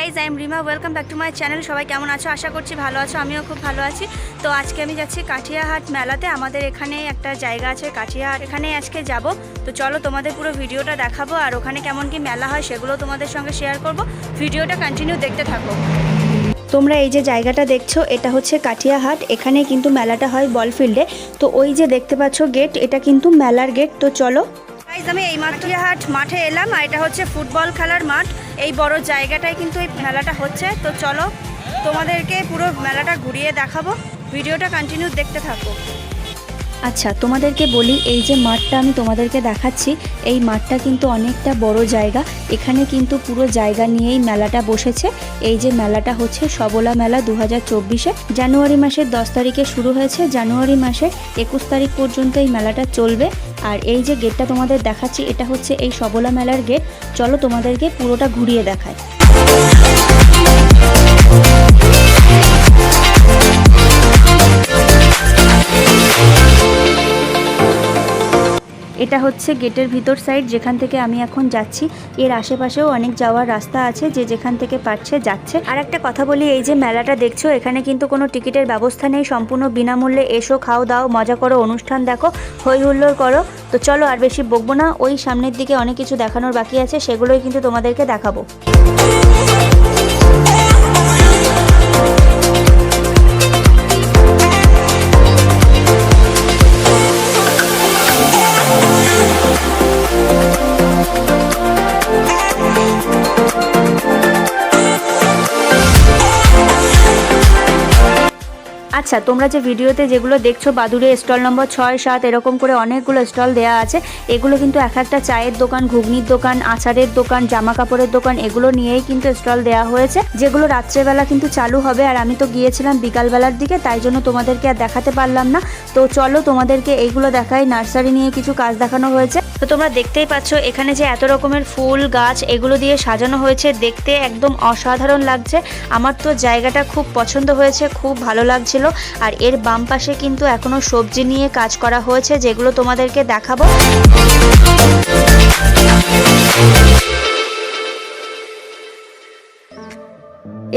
Guys I am Rima welcome back to my channel সবাই কেমন আছো? আশা করছি ভালো আছো। আমিও খুব ভালো আছি। তো আজকে আমি যাচ্ছি কাঠিয়াহাট মেলাতে। আমাদের এখানে একটা জায়গা আছে কাঠিয়াহাট। এখানে আজকে যাব। তো চলো তোমাদের পুরো ভিডিওটা দেখাবো আর ওখানে কেমন কি মেলা হয় সেগুলো তোমাদের সঙ্গে শেয়ার করব। ভিডিওটা কন্টিনিউ দেখতে থাকো। তোমরা এই যে জায়গাটা দেখছ, এটা হচ্ছে কাঠিয়াহাট। এখানে কিন্তু মেলাটা হয় বলফিল্ডে তো ওই যে দেখতে পাচ্ছ গেট এটা কিন্তু মেলার গেট তো চলো গাইজ আমি এই মাটিয়াহাট মাঠে এলাম আর এটা হচ্ছে ফুটবল খেলার মাঠ। এই বড় জায়গাটায় কিন্তু এই মেলাটা হচ্ছে। তো চলো তোমাদেরকে পুরো মেলাটা ঘুরিয়ে দেখাবো। ভিডিওটা কন্টিনিউ দেখতে থাকো। আচ্ছা তোমাদেরকে বলি, এই যে মাঠটা আমি তোমাদেরকে দেখাচ্ছি, এই মাঠটা কিন্তু অনেকটা বড় জায়গা। এখানে কিন্তু পুরো জায়গা নিয়েই মেলাটা বসেছে। এই যে মেলাটা হচ্ছে সবলা মেলা দু হাজার চব্বিশে। জানুয়ারি মাসের দশ তারিখে শুরু হয়েছে। জানুয়ারি মাসের একুশ তারিখ পর্যন্ত এই মেলাটা চলবে। আর এই যে গেটটা তোমাদের দেখাচ্ছি, এটা হচ্ছে এই সবলা মেলার গেট। চলো তোমাদেরকে পুরোটা ঘুরিয়ে দেখায় এটা হচ্ছে গেটের ভিতর সাইড যেখান থেকে আমি এখন যাচ্ছি। এর আশেপাশেও অনেক যাওয়ার রাস্তা আছে, যে যেখান থেকে পারছে যাচ্ছে। আর একটা কথা বলি, এই যে মেলাটা দেখছ, এখানে কিন্তু কোনো টিকিটের ব্যবস্থা নেই। সম্পূর্ণ বিনামূল্যে এসো, খাও, দাও, মজা করো, অনুষ্ঠান দেখো হই হুল্লোড় করো। তো চলো আর বেশি বকবো না, ওই সামনের দিকে অনেক কিছু দেখানোর বাকি আছে, সেগুলোই কিন্তু তোমাদেরকে দেখাবো। আচ্ছা তোমরা যে ভিডিওতে যেগুলো দেখছ, বাদুড়ে স্টল নম্বর ছয়, সাত, এরকম করে অনেকগুলো স্টল দেওয়া আছে, এগুলো কিন্তু এক একটা চায়ের দোকান, ঘুগনির দোকান, আচারের দোকান জামা কাপড়ের দোকান, এগুলো নিয়েই কিন্তু স্টল দেওয়া হয়েছে, যেগুলো রাত্রেবেলা কিন্তু চালু হবে। আর আমি তো গিয়েছিলাম বিকালবেলার দিকে, তাই জন্য তোমাদেরকে আর দেখাতে পারলাম না। তো চলো, তোমাদেরকে এইগুলো দেখাই। নার্সারি নিয়ে কিছু কাজ দেখানো হয়েছে। তো তোমরা দেখতেই পাচ্ছ, এখানে যে এত রকমের ফুল, গাছ, এগুলো দিয়ে সাজানো হয়েছে। দেখতে একদম অসাধারণ লাগছে। আমার তো জায়গাটা খুব পছন্দ হয়েছে, খুব ভালো লাগছিল। আর এর বাম পাশে কিন্তু এখনও সবজি নিয়ে কাজ করা হয়েছে যেগুলো তোমাদেরকে দেখাবো।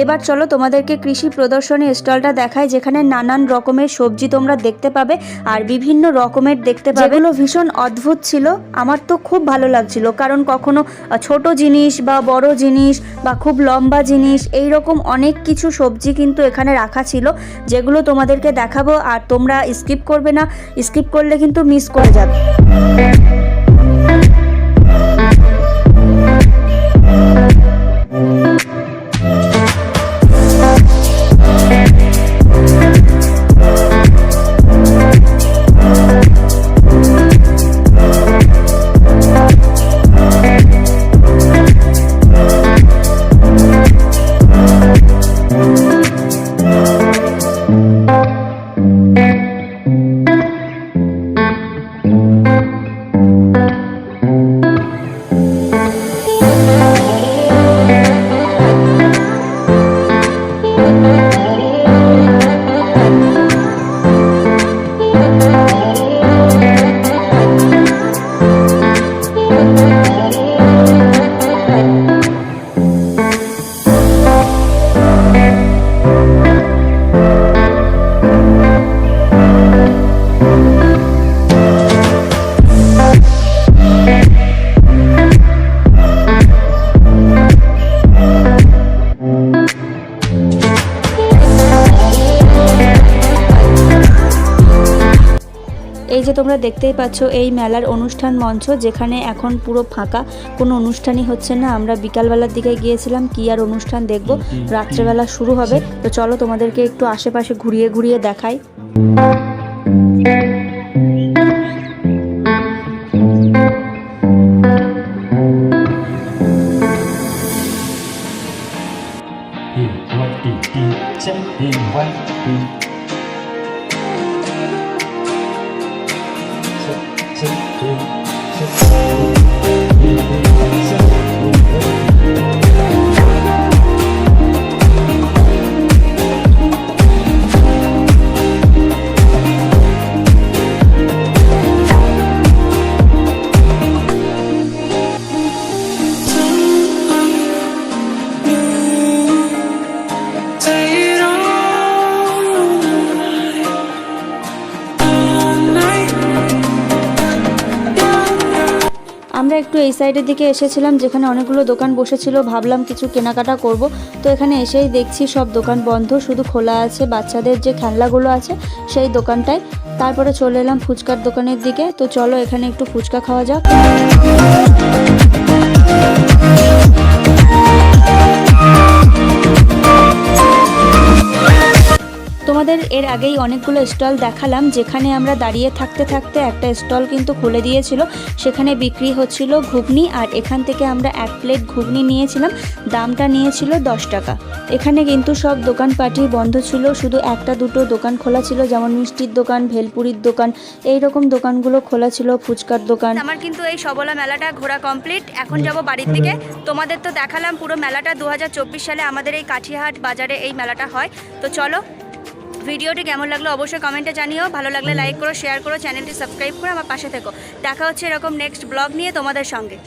এবার চলো তোমাদেরকে কৃষি প্রদর্শনী স্টলটা দেখায় যেখানে নানান রকমের সবজি তোমরা দেখতে পাবে আর বিভিন্ন রকমের দেখতে পাবে। যেগুলো ভীষণ অদ্ভুত ছিল, আমার তো খুব ভালো লাগছিল। কারণ কখনো ছোট জিনিস বা বড় জিনিস বা খুব লম্বা জিনিস এই রকম অনেক কিছু সবজি কিন্তু এখানে রাখা ছিল, যেগুলো তোমাদেরকে দেখাবো আর তোমরা স্কিপ করবে না। স্কিপ করলে কিন্তু মিস করে যাবে। এই যে তোমরা দেখতেই পাচ্ছ, এই মেলার অনুষ্ঠান মঞ্চ যেখানে এখন পুরো ফাঁকা, কোনো অনুষ্ঠানই হচ্ছে না। আমরা বিকালবেলার দিকে গিয়েছিলাম, কি আর অনুষ্ঠান দেখব? রাত্রেবেলা শুরু হবে। তো চলো তোমাদেরকে একটু আশেপাশে ঘুরিয়ে ঘুরিয়ে দেখাই। 一我 you. এই সাইডের দিকে এসেছিলাম, যেখানে অনেকগুলো দোকান বসেছিল, ভাবলাম কিছু কেনাকাটা করব। তো এখানে এসেই দেখছি সব দোকান বন্ধ, শুধু খোলা আছে, বাচ্চাদের যে খেলনাগুলো আছে সেই দোকানটায়। তারপরে চলে এলাম ফুচকার দোকানের দিকে, তো চলো এখানে একটু ফুচকা খাওয়া যাক। তোমাদের এর আগেই অনেকগুলো স্টল দেখালাম, যেখানে আমরা দাঁড়িয়ে থাকতে থাকতে একটা স্টল কিন্তু খুলে দিয়েছিল। সেখানে বিক্রি হচ্ছিল ঘুগনি আর এখান থেকে আমরা এক প্লেট ঘুগনি নিয়েছিলাম, দামটা নিয়েছিল দশ টাকা। এখানে কিন্তু সব দোকানপাটি বন্ধ ছিল, শুধু একটা দুটো দোকান খোলা ছিল, যেমন মিষ্টির দোকান, ভেলপুরির দোকান এই রকম দোকানগুলো খোলা ছিল, ফুচকার দোকান। আমার কিন্তু এই সবলা মেলাটা ঘোরা কমপ্লিট এখন যাব বাড়ির দিকে। তোমাদের তো দেখালাম পুরো মেলাটা দু হাজার চব্বিশ সালে আমাদের এই কাঠিহাট বাজারে এই মেলাটা হয়। তো চলো ভিডিওটি কেমন লাগল অবশ্যই কমেন্টে জানিও। ভালো লাগলে লাইক করো শেয়ার করো চ্যানেলটি সাবস্ক্রাইব করো, আমার পাশে থেকো। দেখা হচ্ছে এরকম নেক্সট ব্লগ নিয়ে তোমাদের সঙ্গে।